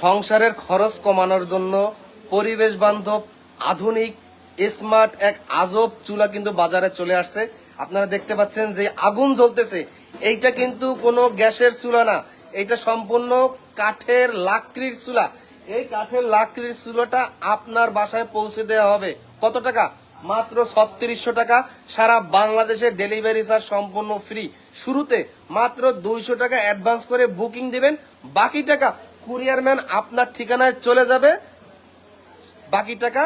সংসারের খরচ কমানোর জন্য পরিবেশ বান্ধব, আধুনিক স্মার্ট এক আজব চুলা কিন্তু বাজারে চলে আসছে। আপনারা দেখতে পাচ্ছেন যে আগুন জ্বলতেছে। এইটা কিন্তু কোনো গ্যাসের চুলা না। এটা সম্পূর্ণ কাঠের লাকড়ির চুলা। এই কাঠের লাকড়ির চুলাটা আপনার বাসায় পৌঁছে দেওয়া হবে। কত টাকা? মাত্র ছত্রিশশো টাকা। সারা বাংলাদেশে ডেলিভারি চার্জ সম্পূর্ণ ফ্রি। শুরুতে মাত্র দুইশো টাকা অ্যাডভান্স করে বুকিং দিবেন। বাকি টাকা কুরিয়ার ম্যান আপনার ঠিকানায় চলে যাবে। বাকি টাকা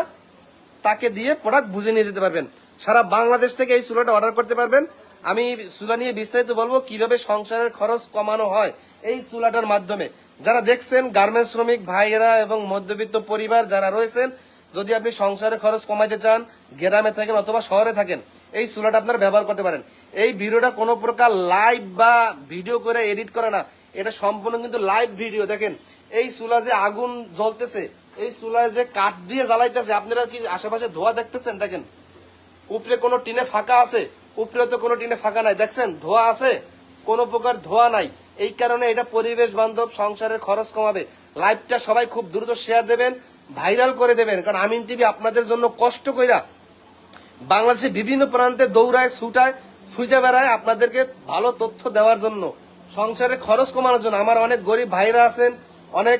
তাকে দিয়ে প্রোডাক্ট বুঝে নিয়ে যেতে পারবেন। সারা বাংলাদেশ থেকে এই চুলাটা অর্ডার করতে পারবেন। আমি চুলা নিয়ে বিস্তারিত বলব কীভাবে সংসারের খরচ কমানো হয় এই চুলাটার মাধ্যমে। যারা দেখছেন গার্মেন্টস শ্রমিক ভাইয়েরা এবং মধ্যবিত্ত পরিবার যারা রয়েছেন, যদি আপনি সংসারের খরচ কমাইতে চান, গ্রামে থাকেন অথবা শহরে থাকেন, এই চুলাটা আপনারা ব্যবহার করতে পারেন। এই ভিডিওটা কোনো প্রকার লাইভ বা ভিডিও করে এডিট করে না। এটা সম্পূর্ণ কিন্তু লাইভ ভিডিও দেখেন। এই চুলা যে আগুন জ্বলতেছে, এই চুলায় যে কাঠ দিয়ে জ্বালাইতেছে, আপনারা কি আশেপাশে ধোয়া দেখতেছেন? দেখেন, উপরে কোনো টিনে ফাঁকা আছে, উপরে তো কোনো টিনে ফাঁকা নাই। দেখছেন, ধোয়া আছে, কোনো প্রকার ধোয়া নাই। এই কারণে এটা পরিবেশ বান্ধব, সংসারের খরচ কমাবে। লাইভটা সবাই খুব দ্রুত শেয়ার দেবেন ভাইরাল করে দেবেন। কারণ আমিন টিভি আপনাদের জন্য কষ্ট কইরা বাংলাদেশের বিভিন্ন প্রান্তে দৌড়ায়, ছুটায় ছুটে বেড়ায় আপনাদেরকে ভালো তথ্য দেওয়ার জন্য। সংসারের খরচ কমানোর জন্য। আমার অনেক গরিব ভাইরা আছেন, অনেক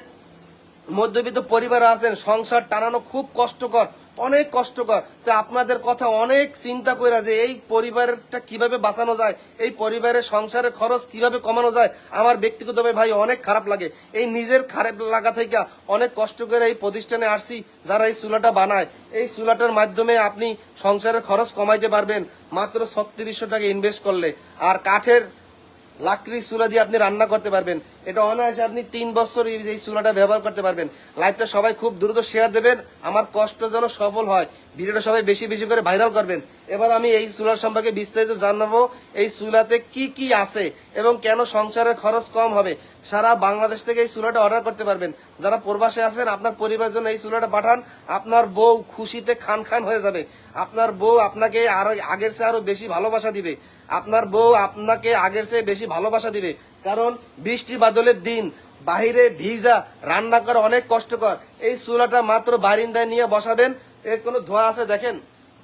মধ্যবিত্ত পরিবার আছেন, সংসার টানানো খুব কষ্টকর, অনেক কষ্টকর। তো আপনাদের কথা অনেক চিন্তা করে যে এই পরিবারটা কীভাবে বাঁচানো যায়, এই পরিবারের সংসারের খরচ কীভাবে কমানো যায়, আমার ব্যক্তিগতভাবে ভাই অনেক খারাপ লাগে। এই নিজের খারাপ লাগা থেকে অনেক কষ্ট করে এই প্রতিষ্ঠানে আসছি, যারা এই চুলাটা বানায়। এই চুলাটার মাধ্যমে আপনি সংসারের খরচ কমাইতে পারবেন, মাত্র ছত্রিশশো টাকা ইনভেস্ট করলে। আর কাঠের লাকড়ির চুলা দিয়ে আপনি রান্না করতে পারবেন। এটা অনায়াসে আপনি তিন বছর এই চুলাটা ব্যবহার করতে পারবেন। লাইভটা সবাই খুব দ্রুত শেয়ার দেবেন। আমার কষ্ট যেন সফল হয়। ভিডিওটা সবাই বেশি বেশি করে ভাইরাল করবেন। এবার আমি এই চুলার সম্পর্কে বিস্তারিত জানাব, এই চুলাতে কি কি আছে এবং কেন সংসারের খরচ কম হবে। সারা বাংলাদেশ থেকে এই চুলাটা অর্ডার করতে পারবেন। যারা প্রবাসে আছেন, আপনার পরিবারের জন্য এই চুলাটা পাঠান। আপনার বউ খুশিতে খান খান হয়ে যাবে। আপনার বউ আপনাকে আরও আগের চেয়ে আরও বেশি ভালোবাসা দিবে। আপনার বউ আপনাকে আগের চেয়ে বেশি ভালোবাসা দিবে। কারণ বৃষ্টি বাদলের দিন, বাহিরে ভিজা, রান্না করা অনেক কষ্টকর। এই চুলাটা মাত্র বারিন্দায় নিয়ে বসাবেন, এর কোনো ধোয়া আছে দেখেন?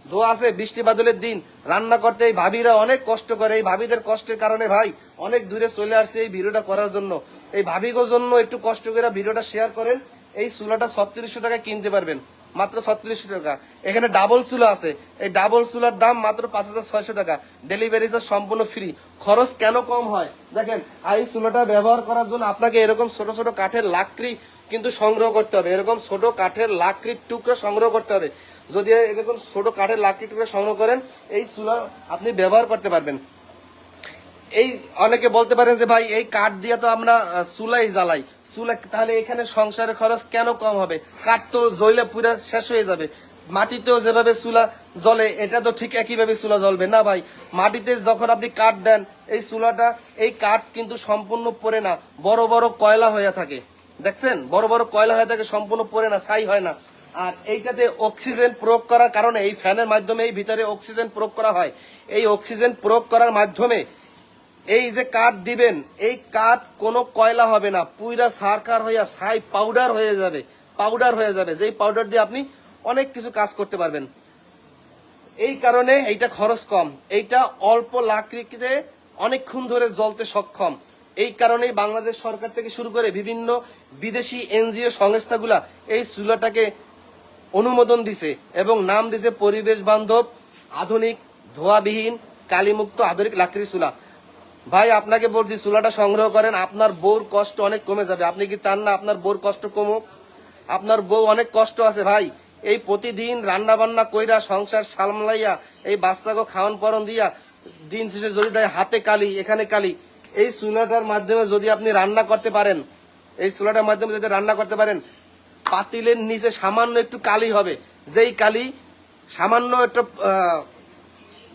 ধোয়া আছে বৃষ্টি বাদলের দিন, রান্না করতে এই ভাবিরা অনেক কষ্ট করে। এই ভাবিদের কষ্টের কারণে ভাই, অনেক দূরে চলে আসছে এই ভিডিওটা করার জন্য। এই ভাবিগোর জন্য একটু কষ্ট করে ভিডিওটা শেয়ার করেন, এই চুলাটা ছত্রিশশো টাকা কিনতে পারবেন। মাত্র ছত্রিশশো টাকা। এখানে ডাবল চুলা আছে। এই ডাবল চুলার দাম মাত্র পাঁচ হাজার ছয়শো টাকা। ডেলিভারি চার্জ সম্পূর্ণ ফ্রি খরচ কেন কম হয়? দেখেন এই চুলাটা ব্যবহার করার জন্য আপনাকে এরকম ছোট ছোট কাঠের লাকড়ি কিন্তু সংগ্রহ করতে হবে। এরকম ছোট কাঠের লাকড়ির টুকরো সংগ্রহ করতে হবে। যদি এরকম ছোট কাঠের লাকড়ি টুকরো সংগ্রহ করেন, এই চুলা আপনি ব্যবহার করতে পারবেন। এই অনেকে বলতে পারেন যে, ভাই, এই কাঠ দিয়ে তো আমরা চুলাই জ্বালাই। চুলা তাহলে এখানে সংসারের খরচ কেন কম হবে? কাঠ তো জ্বলে পুরো শেষ হয়ে যাবে। মাটিতেও যেভাবে চুলা জ্বলে, এটা তো ঠিক একইভাবে চুলা জ্বলবে। না ভাই, মাটিতে যখন আপনি কাঠ দেন, এই চুলাটা, এই কাঠ কিন্তু সম্পূর্ণ পরে না। বড় বড় কয়লা হয়ে থাকে। দেখছেন? বড় বড় কয়লা হয়ে থাকে, সম্পূর্ণ পরে না, ছাই হয় না। আর এইটাতে অক্সিজেন প্রয়োগ করার কারণে, এই ফ্যানের মাধ্যমে এই ভিতরে অক্সিজেন প্রয়োগ করা হয়। এই অক্সিজেন প্রয়োগ করার মাধ্যমে এই যে কাঠ দিবেন, এই কাঠ কোনো কয়লা হবে না। পুইরা সারকার হইয়া ছাই পাউডার হয়ে যাবে পাউডার হয়ে যাবে। যেই পাউডার দিয়ে আপনি অনেক কিছু কাজ করতে পারবেন। এই কারণে এইটা খরচ কম। এইটা অল্প লাকড়িতে অনেকক্ষণ ধরে জ্বলতে সক্ষম। এই কারণেই বাংলাদেশ সরকার থেকে শুরু করে বিভিন্ন বিদেশি এনজিও সংস্থাগুলা এই চুলাটাকে অনুমোদন দিছে এবং নাম দিছে পরিবেশ বান্ধব, আধুনিক, ধোয়াবিহীন, কালিমুক্ত, আধুনিক লাকড়ি চুলা। ভাই, আপনাকে বলছি, চুলাটা সংগ্রহ করেন, আপনার বউর কষ্ট অনেক কমে যাবে। আপনি কি চান না আপনার বউর কষ্ট কমুক? আপনার বউ অনেক কষ্ট আছে ভাই। এই প্রতিদিন রান্না বান্না কইরা সংসার সামলাইয়া, এই বাচ্চাকে খাওয়ান পরন দিয়া, দিন শেষে যদি দেয় হাতে কালি, এখানে কালি। এই চুলাটার মাধ্যমে যদি আপনি রান্না করতে পারেন, এই চুলাটার মাধ্যমে যদি রান্না করতে পারেন, পাতিলের নিচে সামান্য একটু কালি হবে। যেই কালি সামান্য একটু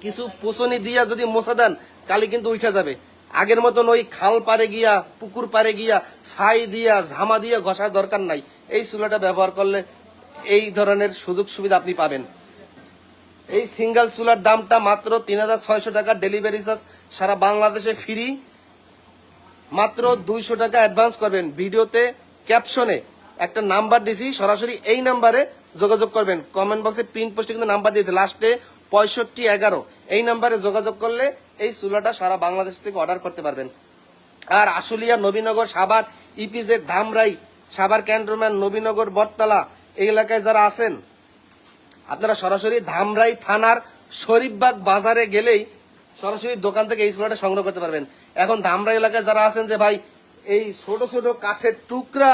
কিছু পুষনি দিয়া যদি মোছা দেন, কালি কিন্তু উঠে যাবে। আগের মতন ওই খাল পারে গিয়া, পুকুর পারে গিয়া, ছাই দিয়া, ঝামা দিয়া ঘষার দরকার নাই। এই চুলাটা ব্যবহার করলে এই ধরনের সুযোগ সুবিধা আপনি পাবেন। এই সিঙ্গেল চুলার দামটা মাত্র তিন হাজার ছয়শো টাকা ডেলিভারি চার্জ, সারা বাংলাদেশে ফ্রি। মাত্র দুইশো টাকা অ্যাডভান্স করবেন। ভিডিওতে, ক্যাপশনে একটা নাম্বার দিছি, সরাসরি এই নাম্বারে যোগাযোগ করবেন। কমেন্ট বক্সে প্রিন্ট পোস্টে কিন্তু নাম্বার দিয়েছে। লাস্টে পঁয়ষট্টি, এগারো। এই নাম্বারে যোগাযোগ করলে এই চুলাটা সারা বাংলাদেশ থেকে অর্ডার করতে পারবেন। আর আশুলিয়া, নবীনগর সাবার ইপিজেড, ধামরাই সাবার ক্যান্টনমেন্ট, নবীনগর, বটতলা এই এলাকায় যারা আছেন, আপনারা সরাসরি ধামরাই থানার শরীফবাগ বাজারে গেলেই সরাসরি দোকান থেকে এই চুলাটা সংগ্রহ করতে পারবেন। এখন ধামরাই এলাকায় যারা আছেন যে, ভাই, এই ছোট ছোট কাঠের টুকরা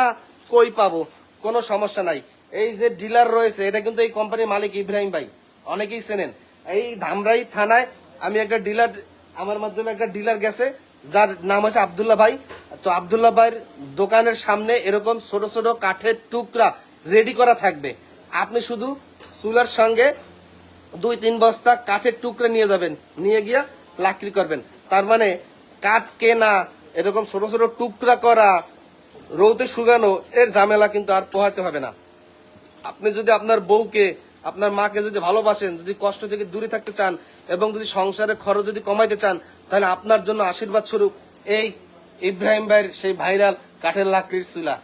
কই পাবো? কোনো সমস্যা নাই। এই যে ডিলার রয়েছে, এটা কিন্তু এই কোম্পানির মালিক ইব্রাহিম ভাই, অনেকেই চেনেন। এই ধামরাই থানায় আমি একটা ডিলার আমার মাধ্যমে একটা ডিলার গেছে, যার নাম আছে আবদুল্লাহ ভাই। তো আবদুল্লাহ ভাইয়ের দোকানের সামনে এরকম ছোট ছোট কাঠের টুকরা রেডি করা থাকবে। আপনি শুধু চুলার সঙ্গে দুই তিন বস্তা কাঠের টুকরা নিয়ে যাবেন, নিয়ে গিয়া লাকড়ি করবেন। তার মানে কাঠ কেনা, এরকম ছোট ছোট টুকরা করা রৌদে শুকানো, এর ঝামেলা কিন্তু আর পোহাতে হবে না। আপনি যদি আপনার বউকে আপনার মাকে যদি ভালোবাসেন, যদি কষ্ট থেকে দূরে থাকতে চান এবং যদি সংসারের খরচ যদি কমাইতে চান, তাহলে আপনার জন্য আশীর্বাদ স্বরূপ এই ইব্রাহিম ভাইয়ের সেই ভাইরাল কাঠের লাকড়ির চুলা।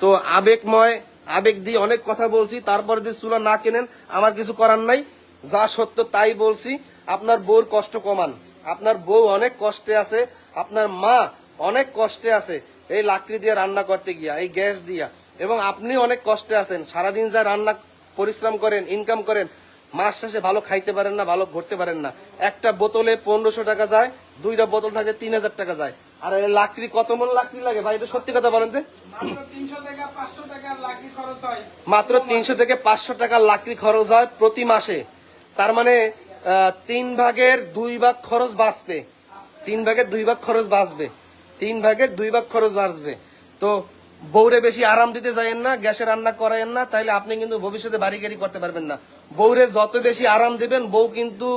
তো আবেগময়, আবেগ দিয়ে অনেক কথা বলছি, তারপরে যদি চুলা না কেনেন, আমার কিছু করার নাই, যা সত্য তাই বলছি, আপনার বউর কষ্ট কমান। আপনার বউ অনেক কষ্টে আছে, আপনার মা অনেক কষ্টে আছে এই লাকড়ি দিয়ে রান্না করতে গিয়া, এই গ্যাস দিয়া, এবং আপনি অনেক কষ্টে আছেন, সারাদিন যা রান্না পরিশ্রম করেন ইনকাম করেন মাস শেষে ভালো খাইতে পারেন না ভালো ঘুরতে পারেন না। একটা বোতলে পনেরোশো টাকা যায় দুইটা বোতল থাকে তিন হাজার টাকা যায়। আর লাকড়ি কত মন লাকড়ি লাগে ভাই? এটা সত্যি কথা বলেন মাত্র তিনশো থেকে পাঁচশো টাকার লাকড়ি খরচ মাত্র তিনশো থেকে পাঁচশো টাকা লাকড়ি খরচ হয় প্রতি মাসে। তার মানে তিন ভাগের দুই ভাগ খরচ বাঁচবে। তিন ভাগের দুই ভাগ খরচ বাঁচবে। তিন ভাগের দুই ভাগ খরচ বাঁচবে। তো বউরে বেশি আরাম দিতে যাইয়েন না, গ্যাসে রান্না করাইয়েন না, তাইলে আপনি কিন্তু ভবিষ্যতে বাড়ি গাড়ি করতে পারবেন না। বউরে যত বেশি আরাম দিবেন, বউ কিন্তু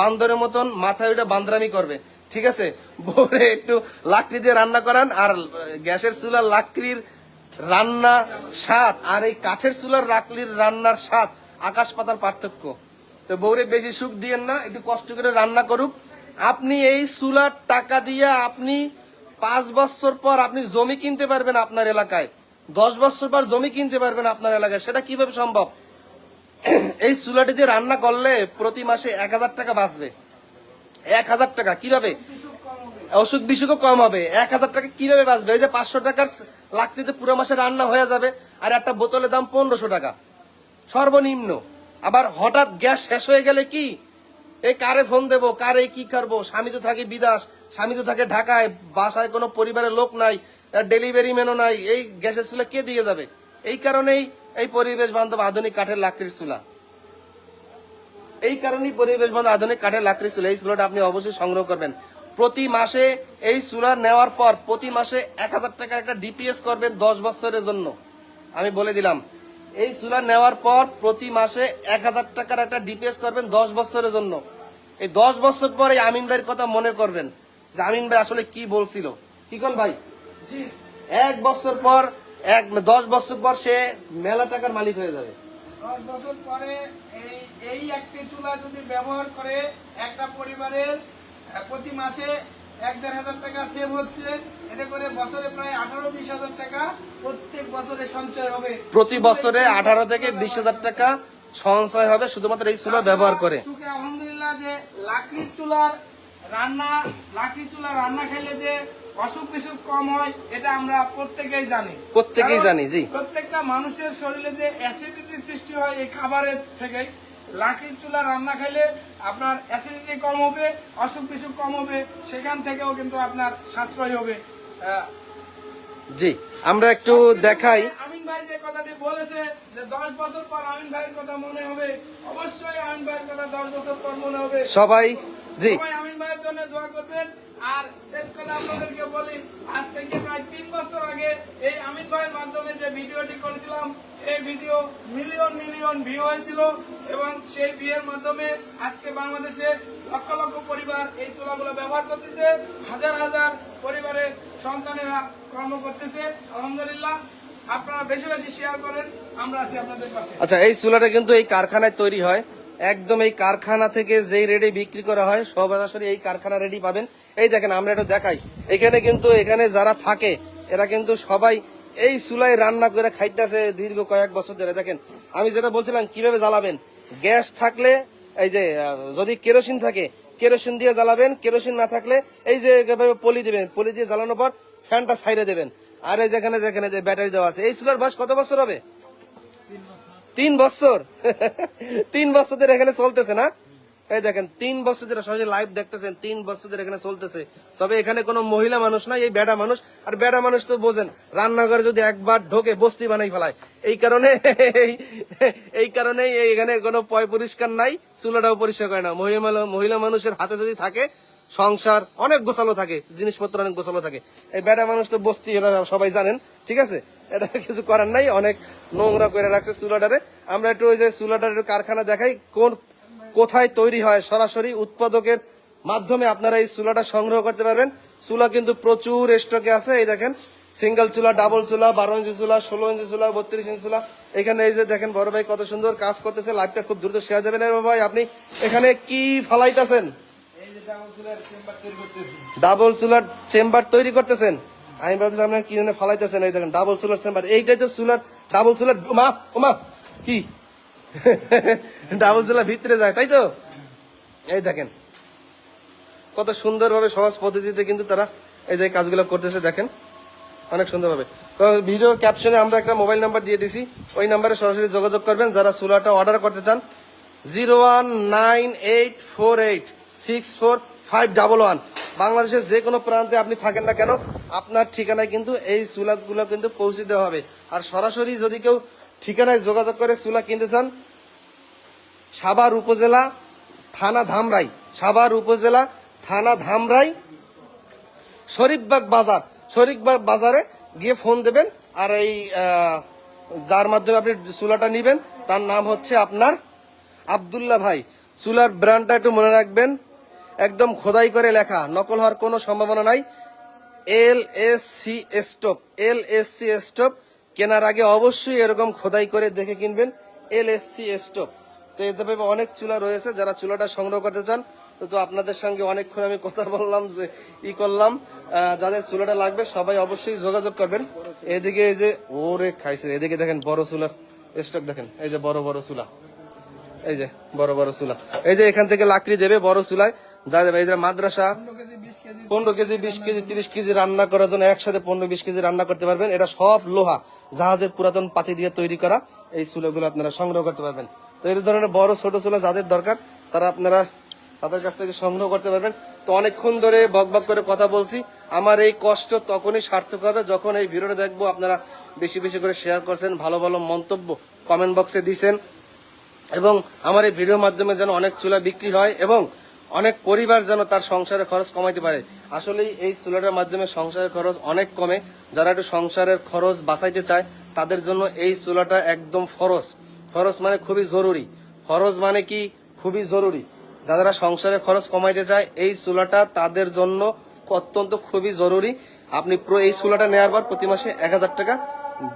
বান্দরের মতন মাথায় ওইটা বান্দরামি করবে। ঠিক আছে? বৌরে একটু লাকড়ি দিয়ে রান্না করান, আর গ্যাসের চুলার লাকড়ির রান্নার স্বাদ, আর এই কাঠের চুলার লাকড়ির রান্নার স্বাদ, আকাশ পাতার পার্থক্য। তো বউরে বেশি সুখ দিয়েন না, একটু কষ্ট করে রান্না করুক। আপনি এই চুলার টাকা দিয়ে আপনি পাঁচ বছর পর আপনি জমি কিনতে পারবেন আপনার এলাকায়। দশ বছর পর জমি কিনতে পারবেন আপনার এলাকায়। সেটা কীভাবে সম্ভব? এই চুলাটি দিয়ে রান্না করলে প্রতি মাসে এক হাজার টাকা বাঁচবে। এক হাজার টাকা। কীভাবে? অসুখ বিসুখও কম হবে। এক হাজার টাকা কীভাবে বাঁচবে? এই যে পাঁচশো টাকার লাকড়িতে পুরো মাসে রান্না হয়ে যাবে আর একটা বোতলের দাম পনেরোশো টাকা। সর্বনিম্ন। আবার হঠাৎ গ্যাস শেষ হয়ে গেলে কি? এই কারে ফোন দেবো? কারে কি করব? স্বামী তো থাকে বিদাস, স্বামী তো থাকে ঢাকায়, বাসায় কোনো পরিবারের লোক নাই ডেলিভারি ম্যানও নাই, এই গ্যাসের চুলা কে দিয়ে যাবে? এই কারণেই এই পরিবেশ বান্ধব আধুনিক কাঠের লাকড়ির চুলা। এই কারণেই পরিবেশ বান্ধব আধুনিক কাঠের লাকড়ির চুলা, এই চুলাটা আপনি অবশ্যই সংগ্রহ করবেন। প্রতি মাসে এই চুলা নেওয়ার পর প্রতি মাসে এক হাজার টাকার একটা ডিপিএস করবেন দশ বছরের জন্য। আমি বলে দিলাম, এই চুলা নেওয়ার পর প্রতি মাসে এক হাজার টাকার একটা ডিপিএস করবেন দশ বছরের জন্য। এই দশ বছর পরে আমিন ভাইয়ের কথা মনে করবেন যে আমিন ভাই আসলে কি বলছিল। কি কল ভাই? এক বছর পর এক দশ বছর পর সে মেলা টাকার মালিক হয়ে যাবে। দশ বছর পরে এই এই একটি চুলা যদি ব্যবহার করে একটা পরিবারের প্রতি মাসে এক দেড় হাজার টাকা সেভ হচ্ছে এতে করে বছরে প্রায় আঠারো বিশ হাজার টাকা প্রত্যেক বছরে সঞ্চয় হবে। প্রতি বছরে আঠারো থেকে বিশ হাজার টাকা সঞ্চয় হবে শুধুমাত্র এই চুলা ব্যবহার করে। আলহামদুলিল্লাহ। যে লাকড়ির চুলার রান্না লাকড়ি চুলার রান্না খেলে যে অসুখ বিসুখ কম হয় এটা আমরা প্রত্যেকেই জানি। প্রত্যেকেই জানি, জি। প্রত্যেকটা মানুষের শরীরে যে অ্যাসিডিটি সৃষ্টি হয় এই খাবারের থেকে লাকড়ির চুলা রান্না খেলে আপনার অ্যাসিডিটি কম হবে অসুখ বিসুখ কম হবে সেখান থেকেও কিন্তু আপনার সাশ্রয় হবে। জি আমরা একটু দেখাই। আমিন ভাই যে কথাটি বলেছে যে দশ বছর পর আমিন ভাইয়ের কথা মনে হবে অবশ্যই আমিন ভাইয়ের কথা দশ বছর পর মনে হবে। সবাই জি। সবাই আমিন ভাইয়ের জন্য দোয়া করবেন। আর শেষ কথা আপনাদেরকে বলি আজ থেকে প্রায় তিন বছর আগে এই আমিন ভাইয়ের মাধ্যমে যে ভিডিওটি করেছিলাম এই ভিডিও মিলিয়ন মিলিয়ন ভিউ হয়েছিল এবং সেই ভিউয়ের মাধ্যমে আজকে বাংলাদেশে লক্ষ লক্ষ পরিবার এই চুলাগুলো ব্যবহার করতেছে। হাজার হাজার পরিবারের সন্তানেরা কর্ম করতেছে। আলহামদুলিল্লাহ। আচ্ছা এই চুলাটা কিন্তু এই কারখানায় তৈরি হয়। একদম এই কারখানা থেকে যেই রেডি বিক্রি করা হয় সরাসরি এই কারখানা রেডি পাবেন। এই দেখেন, আমরা একটু দেখাই। এখানে কিন্তু, এখানে যারা থাকে, এরা কিন্তু সবাই এই চুলায় রান্না করে খাইতেছে দীর্ঘ কয়েক বছর ধরে। দেখেন, আমি যেটা বলছিলাম, কীভাবে জ্বালাবেন? গ্যাস থাকলে, এই যে যদি কেরোসিন থাকে, কেরোসিন দিয়ে জ্বালাবেন। কেরোসিন না থাকলে, এই যে পলি দিবেন। পলি দিয়ে জ্বালানোর পর ফ্যানটা সাইডে দেবেন। আর এই যেখানে যেখানে যে ব্যাটারি দেওয়া আছে। এই চুলার বয়স কত বছর হবে? তিন বছর। তিন বছর ধরে এখানে চলতেছে না? এই দেখেন, তিন বছর ধরে সরাসরি লাইভ দেখতেছেন, তিন বছর ধরে এখানে চলতেছে। তবে এখানে কোনো মহিলা মানুষ নাই, এই বেড়া মানুষ। আর বেড়া মানুষ তো বোঝেন, রান্নাঘরে যদি একবার ঢোকে বস্তি বানাই ফেলায়। এই কারণে, এই- এই এখানে কোনো পয় পরিষ্কার নাই, চুলাটাও পরিষ্কার করে না। মহিলা মহিলা মানুষের হাতে যদি থাকে সংসার, অনেক গোছালো থাকে, জিনিসপত্র অনেক গোছালো থাকে। এই বেটা মানুষ তো বস্তি সবাই জানেন, ঠিক আছে? এটা কিছু করার নাই, অনেক নোংরা করে রাখছে চুলাটারে। আমরা একটু ওই যে চুলাটার কারখানা দেখাই, কোন, কোথায় তৈরি হয়, সরাসরি উৎপাদকের মাধ্যমে আপনারা এই চুলাটা সংগ্রহ করতে পারবেন। চুলা কিন্তু প্রচুর স্টকে আছে, এই দেখেন, সিঙ্গেল চুলা, ডাবল চুলা, বারো ইঞ্চি চুলা, ষোলো ইঞ্চি চুলা, বত্রিশ ইঞ্চি চুলা। এখানে এই যে দেখেন, বড় ভাই কত সুন্দর কাজ করতেছে, লাইভটা খুব দ্রুত শেয়ার এর ভাই, আপনি এখানে কি ফালাইতেছেন? ডাবল চুলার চেম্বার তৈরি করতেছেন? আমি ভাবছি আপনার কি জানে ফালাইতেছেন, এই দেখেন, ডাবল চুলার চেম্বার। এইটাই তো চুলার ডাবল চুলার মা, ও মা, কি? ডাবল চুলা ভিতরে যায়, তাই তো? এই দেখেন, কত সুন্দরভাবে সহজ পদ্ধতিতে কিন্তু তারা এই যে কাজগুলো করতেছে, দেখেন, অনেক সুন্দরভাবে। তো ভিডিও ক্যাপশনে আমরা একটা মোবাইল নাম্বার দিয়ে দিছি, ওই নাম্বারে সরাসরি যোগাযোগ করবেন, যারা চুলাটা অর্ডার করতে চান zero one nine eight four eight six four five double one বাংলাদেশের যে কোনো প্রান্তে আপনি থাকেন না কেন, আপনার ঠিকানায় কিন্তু এই চুলাগুলো কিন্তু পৌঁছে দেওয়া হবে। আর সরাসরি যদি কেউ ঠিকানায় যোগাযোগ করে চুলা কিনতে চান, সাভার উপজেলা থানা ধামরাই, সাভার উপজেলা থানা ধামরাই, শরীফবাগ বাজার, শরীফবাগ বাজারে গিয়ে ফোন দেবেন আর এই যার মাধ্যমে আপনি চুলাটা নেবেন, তার নাম হচ্ছে আপনার আবদুল্লাহ ভাই। চুলার ব্র্যান্ডটা একটু মনে রাখবেন। একদম খোদাই করে লেখা। নকল হওয়ার কোনো সম্ভাবনা নাই। L S C stove, L S C stove কেনার আগে অবশ্যই এরকম খোদাই করে দেখে কিনবেন এল এস সি স্টোভ। তো এতে অনেক চুলা রয়েছে, যারা চুলাটা সংগ্রহ করতে চান, তো আপনাদের সঙ্গে অনেকক্ষণ আমি কথা বললাম যে ই করলাম। যাদের চুলাটা লাগবে, সবাই অবশ্যই যোগাযোগ করবেন। এদিকে এই যে ওরে খাইছে, এদিকে দেখেন বড় চুলার স্টক দেখেন। এই যে বড় বড় চুলা। এই যে বড় বড় চুলা। এই যে এখান থেকে লাকড়ি দেবে বড় চুলায়। যা দেবে এই মাদ্রাসা, পনেরো কেজি, বিশ কেজি, তিরিশ কেজি রান্না করার জন্য একসাথে পনেরো, বিশ কেজি রান্না করতে পারবেন। এটা সব লোহা, জাহাজের পুরাতন পাতি দিয়ে তৈরি করা এই চুলাগুলো আপনারা সংগ্রহ করতে পারবেন। তো এই ধরনের বড়, ছোট চুলা যাদের দরকার, তারা আপনারা তাদের কাছ থেকে সংগ্রহ করতে পারবেন। তো অনেকক্ষণ ধরে বক বক করে কথা বলছি। আমার এই কষ্ট তখনই সার্থক হবে যখন এই ভিডিওটা দেখব, আপনারা বেশি বেশি করে শেয়ার করছেন, ভালো ভালো মন্তব্য কমেন্ট বক্সে দিছেন। এবং আমার এই ভিডিওর মাধ্যমে যেন অনেক চুলা বিক্রি হয় এবং অনেক পরিবার যেন তার সংসারের খরচ কমাইতে পারে। আসলেই এই চুলাটার মাধ্যমে সংসারের খরচ অনেক কমে। যারা একটু সংসারের খরচ বাঁচাইতে চায়, তাদের জন্য এই চুলাটা একদম ফরজ। ফরজ মানে খুবই জরুরি। ফরজ মানে কি? খুবই জরুরি। যারা সংসারের খরচ কমাইতে চায়, এই চুলাটা তাদের জন্য অত্যন্ত খুবই জরুরি। আপনি এই চুলাটা নেওয়ার পর প্রতি মাসে এক হাজার টাকা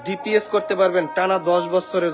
ডিপিএস করতে পারবেন। টানা দশ বছরের